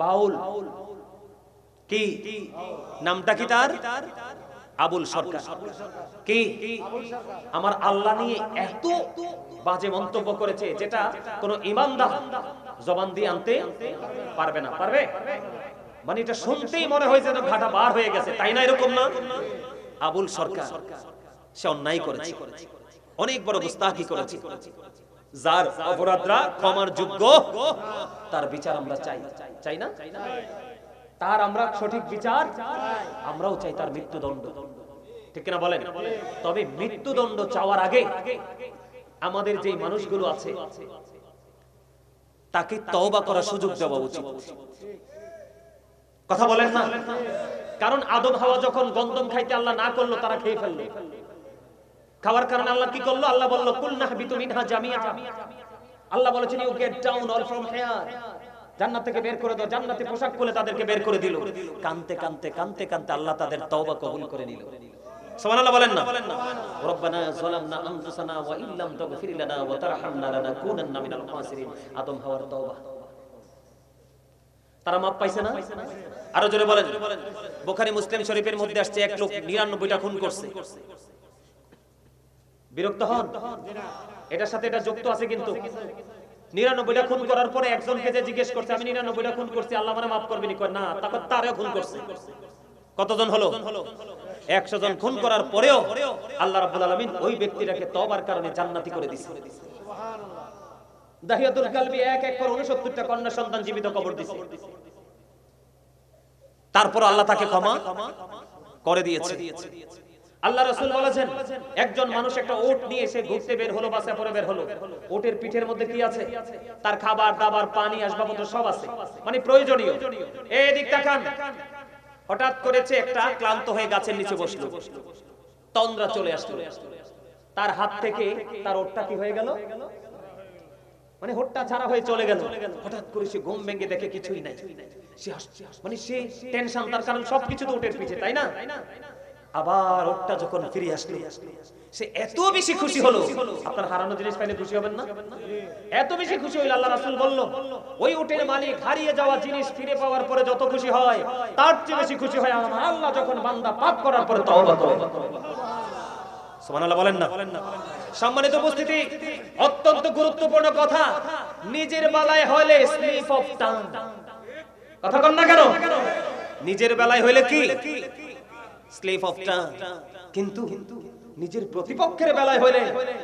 বাউল। কি? নামটা কি তার? আবুল সরকার। কি? আমার আল্লাহ নিয়ে এত বাজে মন্তব্য করেছে যেটা কোন ইমানদার জবান দিয়ে আনতে পারবে না। পারবে? মানে এটা শুনতেই মনে হয় যেন ঘাটা বার হয়ে গেছে। তাই না এরকম না? আবুল সরকার, সে অন্যায় করেছে। অনেক বড় গুস্তাখি করেছে। যার অপরাধরা ক্ষমার যোগ্য, তার বিচার আমরা চাই। চাই না? তার আমরা সঠিক বিচার, আমরাও চাই তার মৃত্যুদণ্ড। ঠিক কিনা বলেন? তবে মৃত্যুদণ্ড চাওয়ার আগে আমাদের যে মানুষগুলো আছে, তাকে তওবা করার সুযোগ দেওয়া উচিত। কথা বলেন না? কারণ আদম হাওয়া যখন গন্ধম খাইতে আল্লাহ না করল, তারা খেয়ে ফেলল। খাওয়ার কারণে আল্লাহ কি করল? আল্লাহ বলল কুল জামিআ। আল্লাহ বলেছেন you get down all from here জান্নাত থেকে বের করে দাও। জান্নাতে পোশাক খুলে তাদেরকে বের করে দিল। কানতে কানতে কানতে কানতে আল্লাহ তাদের তওবা কবুল করে নিল। সুবহানাল্লাহ বলেন না? রব্বানা যালামনা আনফুসানা ওয়া ইল্লাম তাগফির লানা ওয়া তারহামনা মিনাল খাসিরিন। আদম হাওয়ার তওবা। তারা মাপ পাইছে না? আরও জোরে বলেন। বুখারী মুসলিম শরীফের মধ্যে আসছে এক লোক 99টা খুন করছে। বিরক্ত হন? এটার সাথে এটা যুক্ত আছে কিন্তু। নিরানব্বইটা খুন করার পরে একজনকে যে জিজ্ঞেস করছে, আমি নিরানব্বইটা খুন করছি, আল্লাহ মানে মাফ করবেনি কয়, না, তারপর তারও খুন করছে। কতজন হলো? একশো জন খুন করার পরেও আল্লাহ রাব্বুল আলামিন ওই ব্যক্তিটাকে তবার কারণে জান্নাতি করে দিছে। দাহিয়াতুল কালবি এক এক করে 69টা কন্যা সন্তান জীবিত কবর দিছে। তারপর আল্লাহ তাকে ক্ষমা করে দিয়েছে। আল্লাহ রাসূল বলেছেন, একজন মানুষ একটা ওট নিয়ে এসে ঘুরতে বের হলো, বাসা পরে বের হলো। ওটের পিঠের মধ্যে কি আছে? তার খাবার, দাবার, পানি, আসবাবপত্র সব আছে। মানে প্রয়োজনীয়। এই দিক তাকান। হঠাৎ করেছে একটা ক্লান্ত হয়ে গাছের নিচে বসল। তন্দ্রা চলে আসলো। তার হাত থেকে তার ওটটা কি হয়ে গেল? মানে হোটটা ছাড়া হয়ে চলে গেল। হঠাৎ করে সে ঘুম ভেঙে দেখে কিছুই নাই। সে হাসছে। মানে সে টেনশন তার কারণ সবকিছু তো ওটের পিছে তাই না? আবার ওটটা যখন ফিরে আসলো, সে এত বেশি খুশি হলো, আপনার হারানো জিনিস পাইলে খুশি হবেন না? এত বেশি খুশি হইল, আল্লাহ রাসূল বলল, ওই উটের মালিক হারিয়ে যাওয়া জিনিস ফিরে পাওয়ার পরে যত খুশি হয়, তার চেয়ে বেশি খুশি হয় আমার আল্লাহ যখন বান্দা পাপ করার পরে তওবা করে। সুবহানাল্লাহ, বলেন না। সম্মানিত উপস্থিতি, অত্যন্ত গুরুত্বপূর্ণ কথা, নিজের বেলায় হলে স্লিপ অফ টাং কথা কন না কেন? নিজের বেলায় হইলে কি? স্লিপ অফ টাং কিন্তু নিজের প্রতিপক্ষের বেলায় হইলে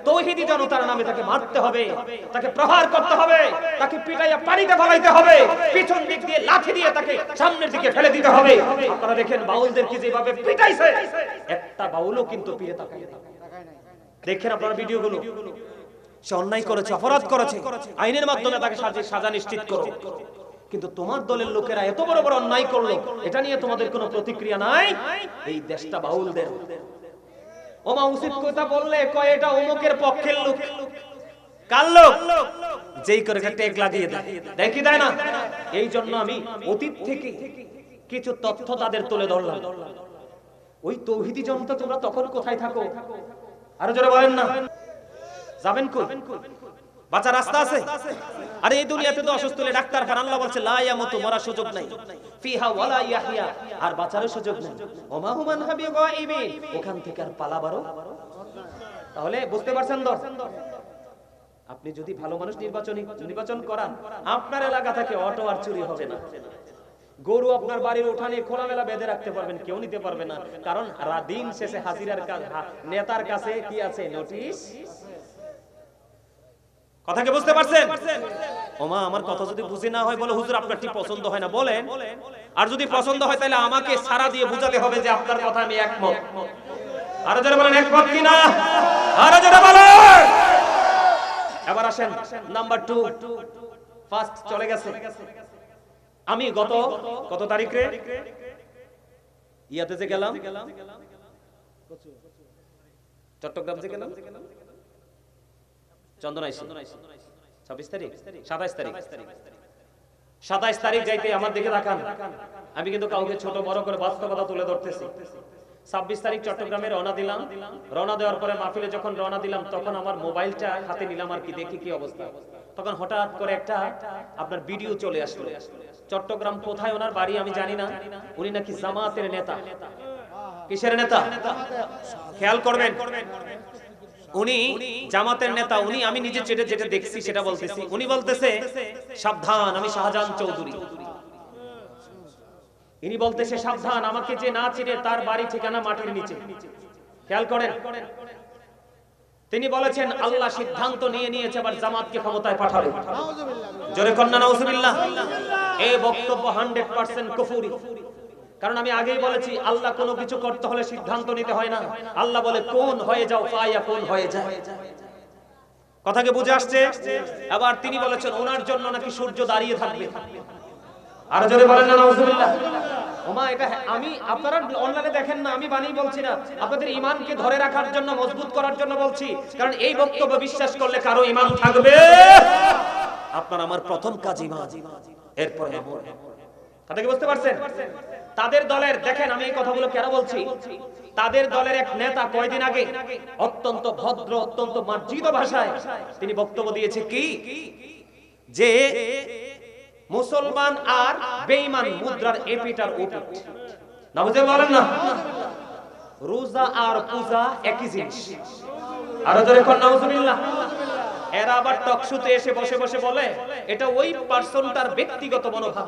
তৌহিদি জনতার নামে তাকে মারতে হবে, তাকে প্রহার করতে হবে, তাকে পিটাইয়া পানিতে ফেলাইতে হবে, পিছন দিক দিয়ে লাঠি দিয়ে তাকে সামনের দিকে ফেলে দিতে হবে। আপনারা দেখেন বাউলদেরকে যেভাবে পিটাইছে। একটা বাউলও কিন্তু পিড়ে তাকায় দেখেন আপনারা ভিডিওগুলো। সে অন্যায় করেছে, অপরাধ করেছে। আইনের মাধ্যমে তাকে সাজা নিশ্চিত করো। কিন্তু তোমার দলের লোকেরা এত বড় বড় অন্যায় করল, এটা নিয়ে তোমাদের কোনো প্রতিক্রিয়া নাই? এই দেশটা বাউলদের। ওমা উচিত কথা বললে কয়, এটা অমুকের পক্ষের লোক। যেই করে টেক লাগিয়ে দেয় কি দেয় না? এই জন্য আমি অতীত থেকে কিছু তথ্য তাদের তুলে ধরলাম। ওই তৌহিদি জনতা তোমরা তখন কোথায় থাকো? আরও জোরে বলেন না। যাবেন কই? বাঁচা রাস্তা আছে? আরে এই দুনিয়াতে তো অসুস্থ হলে ডাক্তার খান আল্লাহ বলছে, লা ইয়ামুতু, মরার সুযোগ নাই। ফিহা ওয়ালা ইয়াহইয়া, আর বাঁচারও সুযোগ নাই। ওমা হুমান হাবি গায়িবিন, ওখান থেকে আর পালাবারও তাহলে বুঝতে পারছেন তো আপনি যদি ভালো মানুষ নির্বাচনী নির্বাচন করান, আপনার এলাকা থেকে অটো আর চুরি হবে না। গরু আপনার বাড়ির উঠানে খোলামেলা বেঁধে রাখতে পারবেন, কেউ নিতে পারবে না। কারণ দিন শেষে হাজিরার নেতার কাছে কি আছে? নোটিশ? কথা কি বুঝতে পারছেন? ওমা আমার কথা যদি বুঝে না হয় বলে হুজুর আপনার ঠিক পছন্দ হয় না বলেন। আর যদি পছন্দ হয় তাহলে আমাকে সারা দিয়ে বুঝাতে হবে যে আপনার কথা আমি একমত। আরও যারা বলেন একমত কিনা? আরও যারা বলেন! এবার আসেন নাম্বার টু। ফার্স্ট চলে গেছে। আমি গত কত তারিখে ইয়াতে যে গেলাম? চট্টগ্রাম যে গেলাম। ছাব্বিশ তারিখ? সাতাইশ তারিখ? সাতাইশ তারিখ যাইতে আমার দিকে রাখান আমি কিন্তু কাউকে ছোট বড় করে বাস্তবতা তুলে ধরতেছি। ছাব্বিশ তারিখ চট্টগ্রামে রওনা দিলাম। রওনা দেওয়ার পরে মাহফিলে যখন রওনা দিলাম, তখন আমার মোবাইলটা হাতে নিলাম আর কি, দেখি কি অবস্থা। তখন হঠাৎ করে একটা আপনার ভিডিও চলে আসলো। চট্টগ্রাম কোথায় ওনার বাড়ি আমি জানি না। উনি নাকি জামাতের নেতা। কিসের নেতা? খেয়াল করবেন। উনি জামাতের নেতা, উনি আমি নিজে যেটা যেটা দেখছি, সেটা বলতেছি। উনি বলতেছে, সাবধান, আমি শাহজাহান চৌধুরী। ইনি বলতেছে, সাবধান, আমাকে যে না চিনে তার বাড়ি ঠিকানা মাটির নিচে। খেয়াল করেন? তিনি বলেছেন, আল্লাহ সিদ্ধান্ত নিয়ে নিয়েছে, আবার জামাতকে ক্ষমতায় পাঠাবে। জোরে কন্যা, নাউজুবিল্লাহ। এই বক্তব্য 100% কুফরি। কারণ আমি আগেই বলেছি আল্লাহ কোনো কিছু করতে হলে সিদ্ধান্ত নিতে হয় না। আল্লাহ বলে কোন হয়ে যাও ফায়া কোন হয়ে যায়? কথাকে বুঝে আসছে? আবার তিনি বলেছেন ওনার জন্য নাকি সূর্য দাঁড়িয়ে থাকবে। আর জোরে বলেন না নাউজুবিল্লাহ। ওমা এটা আমি আপনারা অনলাইনে দেখেন না আমি বানিয়ে বলছি না। আপনাদের ইমানকে ধরে রাখার জন্য মজবুত করার জন্য বলছি। কারণ এই বক্তব্য বিশ্বাস করলে কারও ইমান থাকবে আপনার আমার প্রথম কাজ ইমান এরপর আমল। কথা কি বুঝতে পারছেন? তাদের দলের, দেখেন আমি এই কথাগুলো কেন বলছি? তাদের দলের এক নেতা কয়দিন আগে অত্যন্ত ভদ্র, অত্যন্ত মার্জিত ভাষায় তিনি বক্তব্য দিয়েছে কি? যে মুসলমান আর বেঈমান মুদ্রার এপিটার ওপিট না বুঝতে বলেন না? রোজা আর পূজা একই জিনিস। আরও জোরে কর নাউজুবিল্লাহ। এরা আবার টকশুতে এসে বসে বসে বলে, এটা ওই পার্সনটার ব্যক্তিগত মনোভাব।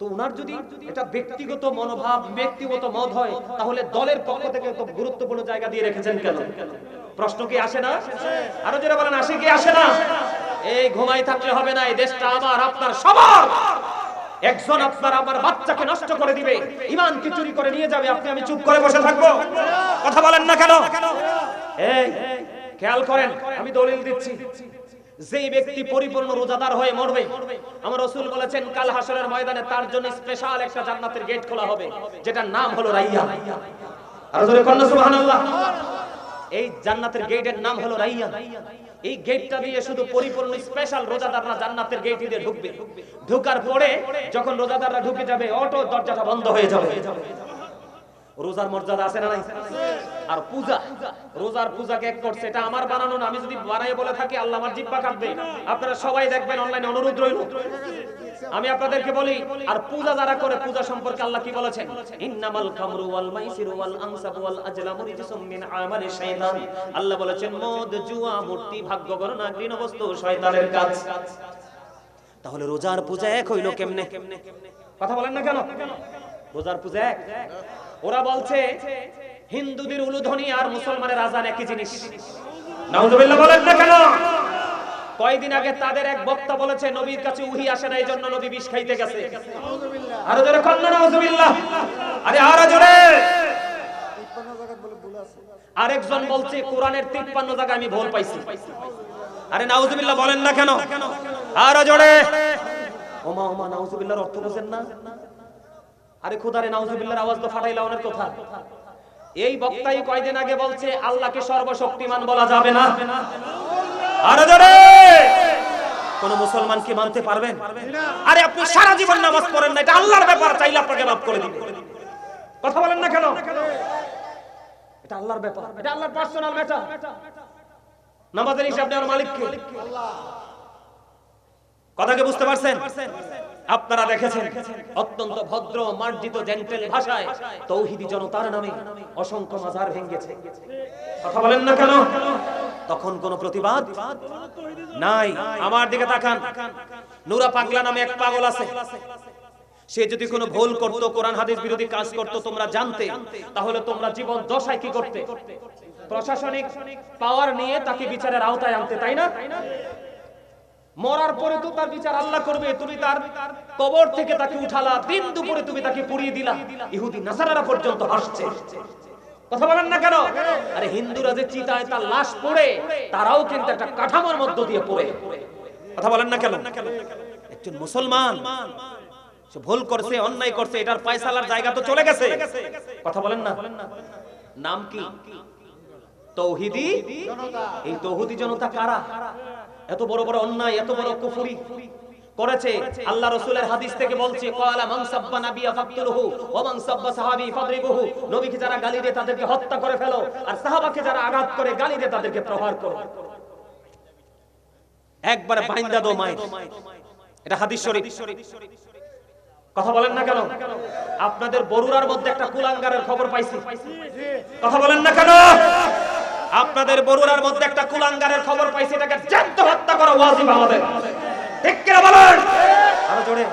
তো উনার যদি এটা ব্যক্তিগত মনোভাব, ব্যক্তিগত মত হয়, তাহলে দলের পক্ষ থেকে তো গুরুত্বপূর্ণ জায়গা দিয়ে রেখেছেন কেন? প্রশ্ন কি আসে না? আরও যারা বলেন, আসে কি, আসে না? এই ঘুমাই থাকলে হবে না, এই দেশটা আমার, আপনার সবার। একজন আপনার আমার বাচ্চাকে নষ্ট করে দিবে, ইমানকে চুরি করে নিয়ে যাবে, আপনি, আমি চুপ করে বসে থাকব। কথা বলেন না কেন? এই, খেয়াল করেন, আমি দলিল দিচ্ছি। যেই ব্যক্তি পরিপূর্ণ রোজাদার হয়ে মরবে, আমার রসুল বলেছেন, কাল হাসরের ময়দানে তার জন্য স্পেশাল একটা জান্নাতের গেট খোলা হবে, যেটার নাম হলো রাইয়া। আর জোরে কন্যা সুবহানাল্লাহ। এই জান্নাতের গেটের নাম হলো রাইয়া। এই গেটটা দিয়ে শুধু পরিপূর্ণ স্পেশাল রোজাদাররা জান্নাতের গেট দিয়ে ঢুকবে। ঢুকার পরে যখন রোজাদাররা ঢুকে যাবে, অটো দরজাটা বন্ধ হয়ে যাবে। রোজার মর্যাদা আছে না নাই? আর পূজা, রোজার পূজাকে এক করছে, এটা আমার বানানো না। আমি যদি বানাই বলে থাকি, আল্লাহ আমার জিব্বা কাটবে আপনারা সবাই দেখবেন অনলাইনে অনুরোধ রইল। আমি আপনাদেরকে বলি, আর পূজা যারা করে, পূজা সম্পর্কে আল্লাহ কি বলেছেন? ইন্নামাল খামরু ওয়াল মাইসিরু ওয়াল আনসাবু ওয়াল আজলামু রিজসুম মিন আমালি শাইতান। আল্লাহ বলেছেন, মদ, জুয়া, মূর্তি, ভাগ্য, গণনা ঘৃণ বস্তু শয়তানের কাজ। তাহলে রোজার পূজা এক হইল কেমনে? কথা বলেন না কেন? রোজার পূজা এক? ওরা বলছে হিন্দুদের উলুধ্বনি আর মুসলমানের আজান একই জিনিস। নাউজুবিল্লাহ বলেন না কেন? কয়দিন আগে তাদের এক বক্তা বলেছে নবীর কাছে উহি আসে না এই জন্য নবী বিষ খাইতে গেছে। আরও জোরে কন্যা নাউজুবিল্লাহ। আরে আরও জোরে। আরেকজন বলছে কোরআনের 53 জায়গায় আমি ভুল পাইছি। আরে নাউজুবিল্লাহ বলেন না কেন? আরও জোরে। ওমা ওমা নাউজুবিল্লাহর অর্থ বুঝেন না? আরে খোদারে নাউজুবিল্লাহর আওয়াজ তো ফাটাইলা ওনার কথা। এই বক্তাই কয়দিন আগে বলছে, আল্লাহকে সর্বশক্তিমান বলা যাবে না। আরে জোরে! কোন মানতে পারবেন? আরে আপনি সারা জীবন নামাজ পড়েন না, এটা আল্লাহর ব্যাপার, চাইলে আপনাকে মাফ করে দিবে। কথা বলেন না কেন? এটা আল্লাহর ব্যাপার। এটা আল্লাহর পার্সোনাল ম্যাটার নামাজের হিসাব নেওয়ার মালিক কে কথাকে বুঝতে পারছেন? আপনারা দেখেছেন, অত্যন্ত ভদ্র, মার্জিত, জেন্টেল ভাষায় তৌহিদি জনতার নামে অসংখ্য মাজার ভেঙ্গেছে। কথা বলেন না কেন? তখন কোন প্রতিবাদ নাই। আমার দিকে তাকান। নুরা পাগলা নামে এক পাগল আছে। সে যদি কোনো ভুল করতো, কোরআন, হাদিস বিরোধী কাজ করতো, তোমরা জানতে, তাহলে তোমরা জীবন দশায় কি করতে? প্রশাসনিক পাওয়ার নিয়ে তাকে বিচারের আওতায় আনতে, তাই না? মরার পরে তো তার বিচার আল্লাহ করবে, তুমি তার কবর থেকে তাকে উঠালা, দিন দুপুরে তুমি তাকে পুড়িয়ে দিলা। ইহুদি নাসারারা পর্যন্ত হাসছে। কথা বলেন না কেন? আরে হিন্দুরা যে চিতায় তার লাশ পড়ে, তারাও কিন্তু একটা কাঠামোর মধ্য দিয়ে পড়ে। কথা বলেন না কেন? একজন মুসলমান, সে ভুল করছে, অন্যায় করছে, এটার পয়সালার জায়গা তো চলে গেছে। কথা বলেন না? নাম কি? তৌহিদি? এই তৌহিদি জনতা কারা? এত বড় বড় অন্যায়, এত বড় কুফরি করেছে। আল্লাহ রাসূলের হাদিস থেকে বলছে ক্বালা মনসাব্বা নাবিয়া ফাকতুলহু ওয়া মনসাব্বা সাহাবী ফাদরিবুহু। নবীকে যারা গালি দেয় তাদেরকে হত্যা করে ফেলো, আর সাহাবাকে যারা আঘাত করে গালি দেয় তাদেরকে প্রহার করো। একবার বাইন্দা দো মায়ের। এটা হাদিস শরীফ। কথা বলেন না কেন? আপনাদের বরুড়ার মধ্যে একটা কুলাঙ্গারের খবর পাইছি। কথা বলেন না কেন? আপনাদের বরুড়ার মধ্যে একটা কুলাঙ্গারের খবর পাইছি, এটাকে জ্যান্ত হত্যা করা ওয়াজিব আমাদের। ঠিক কিনা বলেন? আরও জোরে।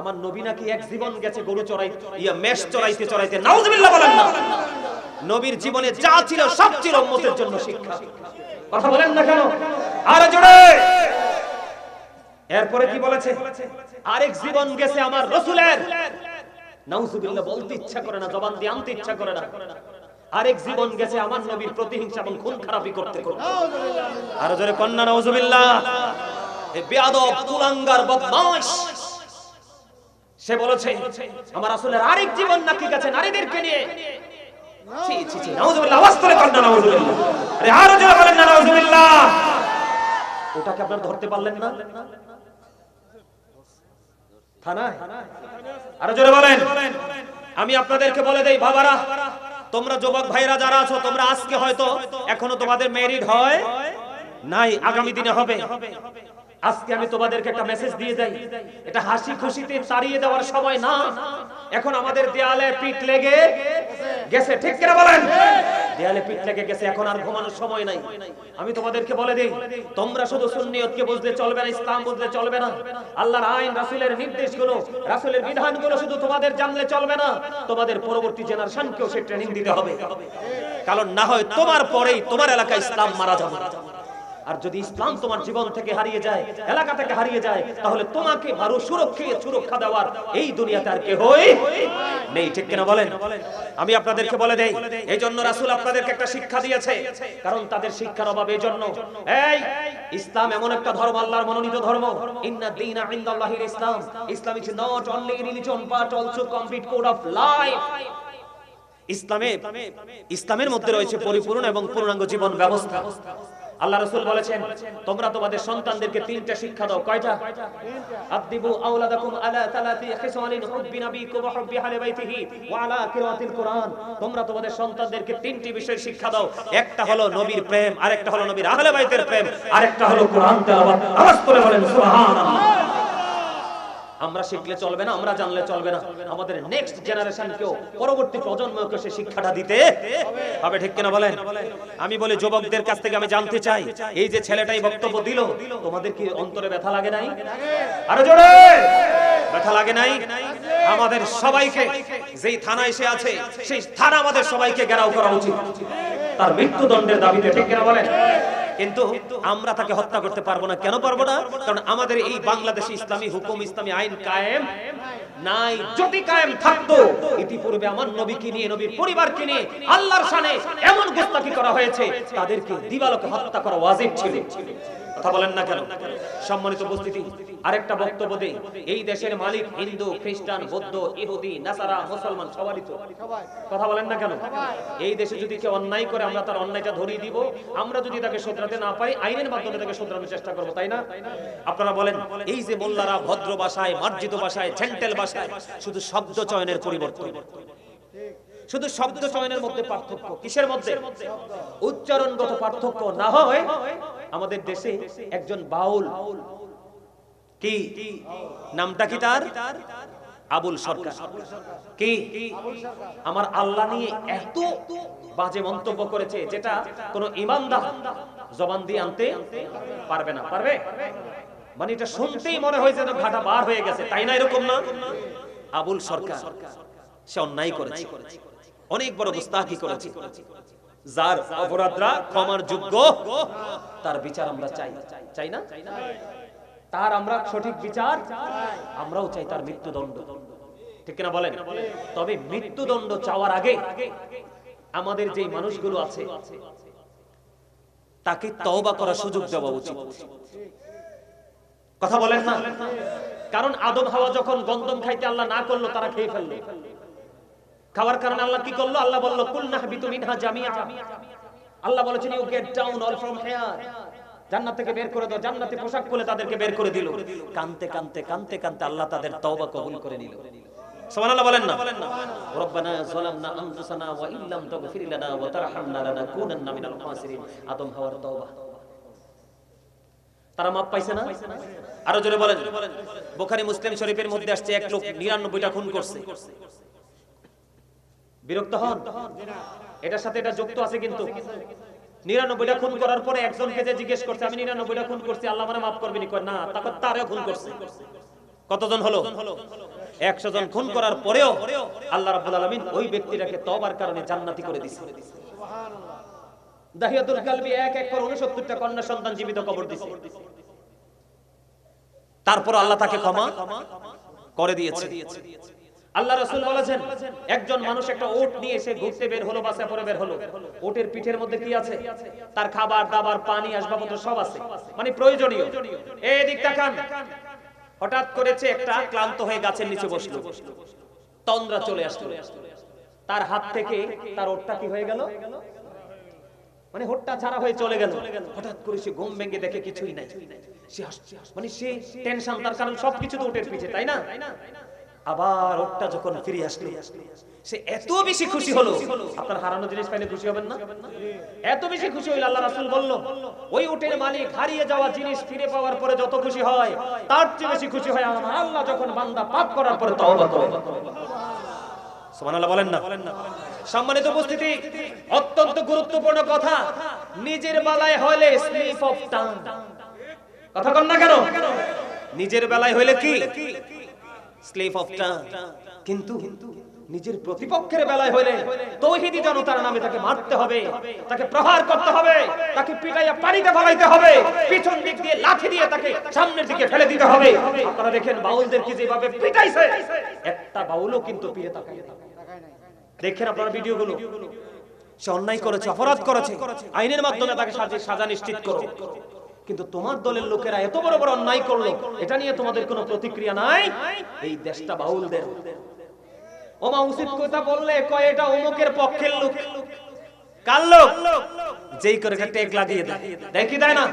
আমার নবী নাকি এক জীবন গেছে গরু চড়াই, ইয়া মেষ চড়াইতে চড়াইতে, নাউজুবিল্লাহ বলেন না। নবীর জীবনে যা ছিল সব ছিল উম্মতের জন্য শিক্ষা। কথা বলেন না কেন? আরও জোরে। এরপরে কি বলেছে? আরেক জীবন গেছে আমার রসুলের। নাউজুবিল্লাহ বলতে ইচ্ছা করে না, জবান দিয়ে আনতে ইচ্ছা করে না। আরেক জীবন গেছে আমার নবীর প্রতিহিংসা এবং খুন খারাপি করতে করতে। আরও জোরে কন্যা বেয়াদব কুলাঙ্গার বদমাশ। সে বলেছে আমার আসলের আরেক জীবন নাকি গেছে নারীদেরকে নিয়ে। ছি ছি ছি নাউজুবিল্লাহ আওয়াজ করে কন্যা নাউজুবিল্লাহ। আরে আরও জোরে বলেন না নাউজুবিল্লাহ। ওটাকে আপনারা ধরতে পারলেন না? থানায়? আরও জোরে বলেন। আমি আপনাদেরকে বলে দেই বাবারা তোমরা যুবক ভাইরা যারা আছো, তোমরা আজকে হয়তো এখনও তোমাদের মেরিট হয় নাই, আগামী দিনে হবে। আজকে আমি তোমাদেরকে একটা মেসেজ দিয়ে যাই। এটা হাসি খুশিতে তাড়িয়ে দেওয়ার সময় না। এখন আমাদের দেয়ালে পিঠ লেগে গেছে। ঠিক কিনা বলেন? দেয়ালে পিঠ লেগে গেছে, এখন আর ঘুমানোর সময় নাই। আমি তোমাদেরকে বলে দিই, তোমরা শুধু সুন্নিয়তকে বুঝলে চলবে না, ইসলাম বুঝলে চলবে না। আল্লাহর আইন, রাসূলের নির্দেশগুলো, রাসূলের বিধানগুলো শুধু তোমাদের জানলে চলবে না। তোমাদের পরবর্তী জেনারেশনকেও সে ট্রেনিং দিতে হবে। কারণ না হয় তোমার পরেই তোমার এলাকায় ইসলাম মারা যাবে। আর যদি ইসলাম তোমার জীবন থেকে হারিয়ে যায়, এলাকা থেকে হারিয়ে যায়, তাহলে তোমাকে আরও সুরক্ষিত সুরক্ষা দেওয়ার এই দুনিয়াতে আর কে হই নেই, ঠিক কিনা বলেন? আমি আপনাদেরকে বলে দেই এই জন্য রাসূল আপনাদেরকে একটা শিক্ষা দিয়েছে, কারণ তাদের শিক্ষার অভাব এই জন্য এই, ইসলাম এমন একটা ধর্ম, আল্লাহর মনোনীত ধর্ম। ইন্না দীনা ইনদাল্লাহির ইসলাম। Islam is not only religion but also complete code of life ইসলামে, ইসলামের মধ্যে রয়েছে পরিপূর্ণ এবং পূর্ণাঙ্গ জীবন ব্যবস্থা। আল্লাহ রসুল বলেছেন, তোমরা তোমাদের সন্তানদেরকে তিনটা শিক্ষা দাও, কয়টা? আদিবু আওলাদাকুম আলা তালাতি খিসালিন হুব্বি নাবিকুম ওয়া হুব্বি আহলি বাইতিহি ওয়া আলা কিরাতিল কুরআন। তোমরা তোমাদের সন্তানদেরকে তিনটি বিষয় শিক্ষা দাও, একটা হলো নবীর প্রেম, আরেকটা হলো নবীর আহলে বাইতের প্রেম, আরেকটা হলো কুরআন তেলাওয়াত। আওয়াজ করে বলেন, সুবহানাল্লাহ। আমরা শিখলে চলবে না, আমরা জানলে চলবে না। আমাদের নেক্সট জেনারেশনকেও পরবর্তী প্রজন্মকে সে শিক্ষাটা দিতে হবে, ঠিক কিনা বলেন? আমি বলি, যুবকদের কাছ থেকে আমি জানতে চাই, এই যে ছেলেটাই বক্তব্য দিল, তোমাদের কি অন্তরে ব্যথা লাগে নাই? আরও জোরে! ব্যথা লাগে নাই? আমাদের সবাইকে, যেই থানা এসে আছে, সেই থানা আমাদের সবাইকে ঘেরাও করা উচিত। তার মৃত্যুদণ্ডের দাবিতে, ঠিক কিনা বলেন? কিন্তু আমরা তাকে হত্যা করতে পারব না। কেন পারব না? কারণ আমাদের এই বাংলাদেশে ইসলামী হুকুম, ইসলামী আইন কায়েম নাই। যদি কায়েম থাকতো, ইতিপূর্বে আমার নবীকে নিয়ে, নবীর পরিবারকে নিয়ে আল্লাহর শানে এমন গোস্তাকি করা হয়েছে, তাদেরকে দিবালোকে হত্যা করা ওয়াজিব ছিল। কথা বলেন না কেন? সম্মানিত উপস্থিতি, আরেকটা বক্তব্য দেই। এই দেশের মালিক হিন্দু, খ্রিস্টান, বৌদ্ধ, ইহুদি, নাসারা, মুসলমান, সবারই তো। কথা বলেন না কেন? এই দেশে যদি কেউ অন্যায় করে, আমরা তার অন্যায়টা ধরিয়ে দিব। আমরা যদি তাকে শোধরাতে না পারি আইনের মাধ্যমে তাকে শোধরানোর চেষ্টা করব, তাই না? আপনারা বলেন, এই যে মোল্লারা ভদ্র ভাষায়, মার্জিত ভাষায় ছেন্টেল ভাষায়, শুধু শব্দ চয়নের পরিবর্তন। শুধু শব্দ চয়নের মধ্যে পার্থক্য। কিসের মধ্যে? উচ্চারণগত পার্থক্য না হয় আমাদের দেশে একজন বাউল। কি? নামটা কি তার? আবুল সরকার। কি? আমার আল্লাহ নিয়ে এত বাজে মন্তব্য করেছে যেটা কোন ইমানদার জবান দিয়ে আনতে পারবে না। পারবে? মানে এটা শুনতেই মনে হয় যেন ঘাটা বার হয়ে গেছে। তাই না এরকম না? আবুল সরকার। সে অন্যায় করেছে। অনেক বড় গুস্তাখি করেছে। যার অপরাধরা ক্ষমার যোগ্য তার বিচার আমরা চাই। চাই না? তার আমরা সঠিক বিচার আমরাও চাই তার মৃত্যুদণ্ড। ঠিক কিনা বলেন? তবে মৃত্যুদণ্ড চাওয়ার আগে আমাদের যে মানুষগুলো আছে তাকে তওবা করার সুযোগ দেওয়া উচিত। কথা বলেন না? কারণ আদম হাওয়া যখন গন্ধম খাইতে আল্লাহ না করল তারা খেয়ে ফেলল। খাওয়ার কারণে আল্লাহ কি করল? আল্লাহ বলল, কুল নাহবিতু মিনহা জামিআ। আল্লাহ বলেছেন you get down all from here জান্নাত থেকে বের করে দাও। জান্নাতে পোশাক খুলে তাদেরকে বের করে দিল। কানতে কানতে কানতে কানতে আল্লাহ তাদের তওবা কবুল করে নিল। না? তারা মাপ পাইছে না? আরও জোরে বলেন। বোখারি মুসলিম শরীফের মধ্যে আসছে এক লোক নিরানব্বইটা খুন করছে। বিরক্ত হন? এটার সাথে এটা যুক্ত আছে কিন্তু। নিরানব্বইটা খুন করার পরে একজনকে যে জিজ্ঞেস করছে, আমি নিরানব্বইটা খুন করছি, আল্লাহ মানে মাফ করবেনি না, তারপর তারও খুন করছে। কতজন হলো? একশো জন খুন করার পরেও আল্লাহ রাব্বুল আলামিন ওই ব্যক্তিটাকে তবার কারণে জান্নাতি করে দিছে। দাহিয়াতুল কালবি এক এক করে উনসত্তরটা কন্যা সন্তান জীবিত কবর দিছে। তারপর আল্লাহ তাকে ক্ষমা করে দিয়েছে। আল্লাহ রাসূল বলেছেন একজন মানুষ একটা ওট নিয়ে এসে ঘুরতে বের হলো বাসা পরে বের হলো। ওটের পিঠের মধ্যে কি আছে? তার খাবার দাবার পানি আসবাবপত্র সব আছে। মানে প্রয়োজনীয়। এই দিক তাকান। হঠাৎ করেছে একটা ক্লান্ত হয়ে গাছের নিচে বসল। তন্দ্রা চলে আসলো। তার হাত থেকে তার ওটটা কি হয়ে গেল? মানে হোটটা ছাড়া হয়ে চলে গেল। হঠাৎ করে সে ঘুম ভেঙে দেখে কিছুই নাই। সে মানে সে টেনশন তার কারণ সবকিছু তো ওটের পিছে তাই না? আবার ওটটা যখন ফিরে আসলো, সে এত বেশি খুশি হলো। আপনার হারানো জিনিস পাইলে খুশি হবেন না? এত বেশি খুশি হইল, আল্লাহ রাসূল বলল, ওই ওটের মালিক হারিয়ে যাওয়া জিনিস ফিরে পাওয়ার পরে যত খুশি হয়, তার চেয়ে বেশি খুশি হয় আমার আল্লাহ যখন বান্দা পাপ করার পরে তওবা করে। সুবহানাল্লাহ, বলেন না। সম্মানিত উপস্থিতি, অত্যন্ত গুরুত্বপূর্ণ কথা, নিজের বেলায় হলে স্লিপ অফ টাং। কথা কন না কেন? নিজের বেলায় হইলে কি? স্লিপ অফ কিন্তু নিজের প্রতিপক্ষের বেলায় হইলে তৌহিদি জনতার নামে তাকে মারতে হবে, তাকে প্রহার করতে হবে, তাকে পিটাইয়া পানিতে ফেলাইতে হবে, পিছন দিক দিয়ে লাঠি দিয়ে তাকে সামনের দিকে ফেলে দিতে হবে। আপনারা দেখেন বাউলদেরকে যেভাবে পিটাইছে। একটা বাউলও কিন্তু পিড়ে তাকায়। দেখেন আপনারা সে অন্যায় করেছে, অপরাধ করেছে। আইনের মাধ্যমে তাকে সাজা নিশ্চিত করো। কিন্তু তোমার দলের লোকেরা এত বড় বড় অন্যায় করল, এটা নিয়ে তোমাদের কোনো প্রতিক্রিয়া নাই? এই দেশটা বাউলদের। ওমা উচিত কথা বললে কয়, এটা অমুকের পক্ষের লোক। যেই করে লাগিয়ে দেয়। না?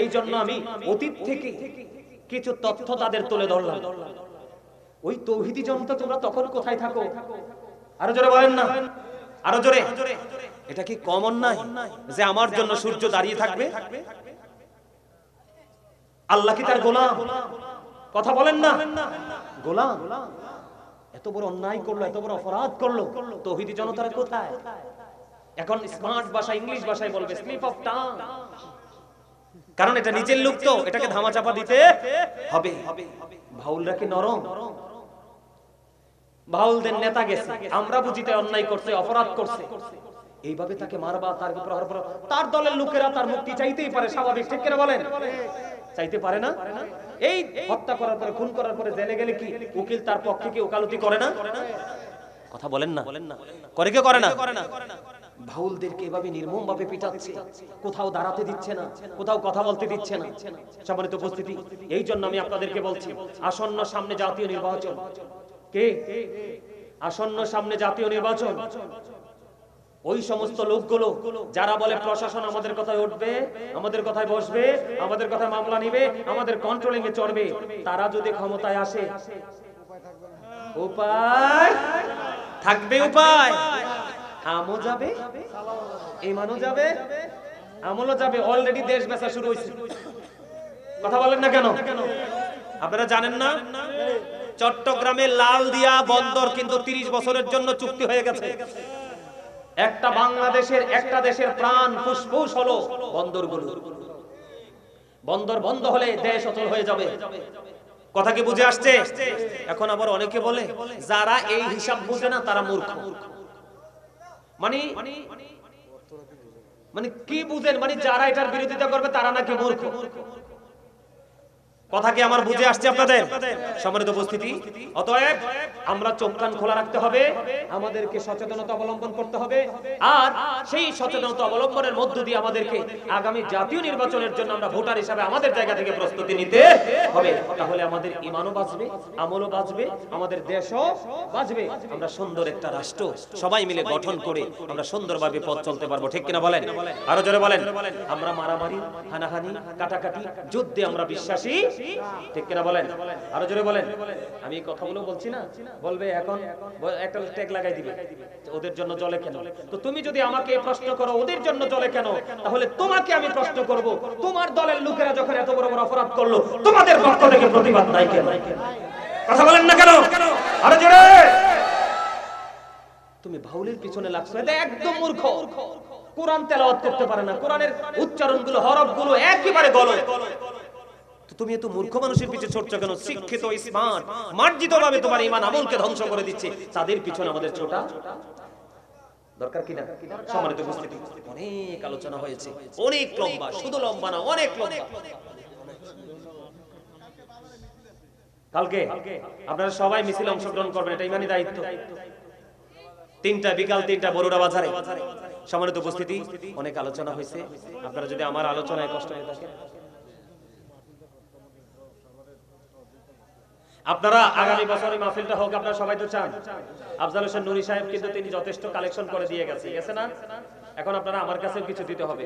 এই জন্য আমি অতীত থেকে কিছু তথ্য তাদের তুলে ধরলাম। ওই তোমরা তখন কোথায় থাকো? আরও জোরে বলেন না। আরও জোরে। এটা কি কমন নাই? যে আমার জন্য সূর্য দাঁড়িয়ে থাকবে? আল্লাহ কি তার গোলাম? কথা বলেন না। গোলাম? এত বড় অন্যায় করল, এত বড় অপরাধ করল, তৌহিদি জনতারা কোথায়? এখন স্মার্ট ভাষা ইংলিশ ভাষায় বলবে স্লিপ অফ টাং কারণ এটা নিজের লোক তো, এটাকে ধামাচাপা দিতে হবে। ভাউলরা কি নরম? ভাউলদের নেতা গেছে, আমরা বুঝিতে অন্যায় করছে, অপরাধ করছে। এইভাবে তাকে মারবা, তার উপর তার দলের লোকেরা তার মুক্তি চাইতেই পারে, স্বাভাবিক, ঠিক কিনা বলেন? চাইতে পারে না? এই হত্যা করার পরে, খুন করার পরে জেলে গেলে কি উকিল তার পক্ষে কি ওকালতি করে না? কথা বলেন না। করে কে করে না? ভাউলদেরকে এভাবে নির্মম ভাবে পিটাচ্ছে, কোথাও দাঁড়াতে দিচ্ছে না, কোথাও কথা বলতে দিচ্ছে না। সম্মানিত উপস্থিতি, এই জন্য আমি আপনাদেরকে বলছি, আসন্ন সামনে জাতীয় নির্বাচন। কে? আসন্ন সামনে জাতীয় নির্বাচন। ওই সমস্ত লোকগুলো, যারা বলে প্রশাসন আমাদের কথায় উঠবে, আমাদের কথায় বসবে, আমাদের কথায় মামলা নিবে, আমাদের কন্ট্রোলিং এ চড়বে, তারা যদি ক্ষমতায় আসে, উপায়? থাকবে উপায়? আমও যাবে, ইমানও যাবে, আমলও যাবে অলরেডি দেশ বেচা শুরু হয়েছে কথা বলেন না কেন? আপনারা জানেন না? চট্টগ্রামে লাল দিয়া বন্দর কিন্তু 30 বছরের জন্য চুক্তি হয়ে গেছে। একটা বাংলাদেশের একটা দেশের প্রাণ ফুসফুস হলো বন্দরগুলো। বন্দর বন্ধ হলে দেশ অচল হয়ে যাবে। কথা কি বুঝে আসছে? এখন আবার অনেকে বলে, যারা এই হিসাব বুঝে না, তারা মূর্খ। মানে মানে কি বুঝেন? মানে যারা এটার বিরোধিতা করবে, তারা নাকি মূর্খ? কথা কি আমার বুঝে আসছে আপনাদের? সম্মানিত উপস্থিতি। অতএব আমরা চোখ কান খোলা রাখতে হবে, আমাদেরকে সচেতনতা অবলম্বন করতে হবে, আর সেই সচেতনতা অবলম্বনের মধ্য দিয়ে আমাদেরকে আগামী জাতীয় নির্বাচনের জন্য আমরা ভোটার হিসাবে আমাদের জায়গা থেকে প্রস্তুতি নিতে হবে। তাহলে আমাদের ইমানও বাঁচবে, আমলও বাঁচবে, আমাদের দেশও বাঁচবে। আমরা সুন্দর একটা রাষ্ট্র, সবাই মিলে গঠন করে আমরা সুন্দরভাবে পথ চলতে পারব, ঠিক কিনা বলেন? আরও জোরে বলেন। আমরা মারামারি, হানাহানি, কাটাকাটি, যুদ্ধে আমরা বিশ্বাসী ঠিক কিনা বলেন? আরও জোরে বলেন। আমি কথাগুলো বলছি না? বলবে এখন? একটা ট্যাগ লাগাই দিবে। ওদের জন্য জলে কেন? তো তুমি যদি আমাকে প্রশ্ন করো, ওদের জন্য জলে কেন? তাহলে তোমাকে আমি প্রশ্ন করব। তোমার দলের লোকেরা যখন এত বড় বড় অপরাধ করল, তোমাদের পক্ষ থেকে প্রতিবাদ নাই কেন? কথা বলেন না কেন? আরও জোরে! তুমি পিছনে লাগছো, এটা একদম মূর্খ। কোরআন তেলাওয়াত করতে পারে না। কোরআনের উচ্চারণগুলো, হরফগুলো একেবারে গলো তুমি এত মূর্খ মানুষের পিছনে ছুটছো কেন? শিক্ষিত, স্মার্ট মার্জিত ভাবে তোমার ইমান আমলকে ধ্বংস করে দিচ্ছে। তাদের পিছনে আমাদের ছোটা দরকার কিনা? সম্মানিত উপস্থিতি, অনেক আলোচনা হয়েছে। অনেক লম্বা, শুধু লম্বা না, অনেক লম্বা। কালকে আপনারা সবাই মিছিলে অংশগ্রহণ করবেন, এটা ইমানি দায়িত্ব। তিনটা বিকাল, তিনটা বড়ুরা বাজারে। সম্মানিত উপস্থিতি, অনেক আলোচনা হয়েছে। আপনারা যদি আমার আলোচনায় কষ্ট হয়ে থাকে আপনারা আগামী বছর এই মাহফিলটা হোক, আপনারা সবাই তো চান। আফজাল হোসেন নুরি সাহেব কিন্তু তিনি যথেষ্ট কালেকশন করে দিয়ে গেছে। গেছে না? এখন আপনারা আমার কাছে কিছু দিতে হবে।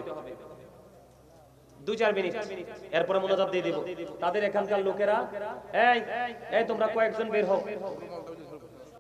দুই চার মিনিট। এরপরে মনোজাত দিয়ে দিব। তাদের এখানকার লোকেরা, এই এই তোমরা কয়েকজন বের হোক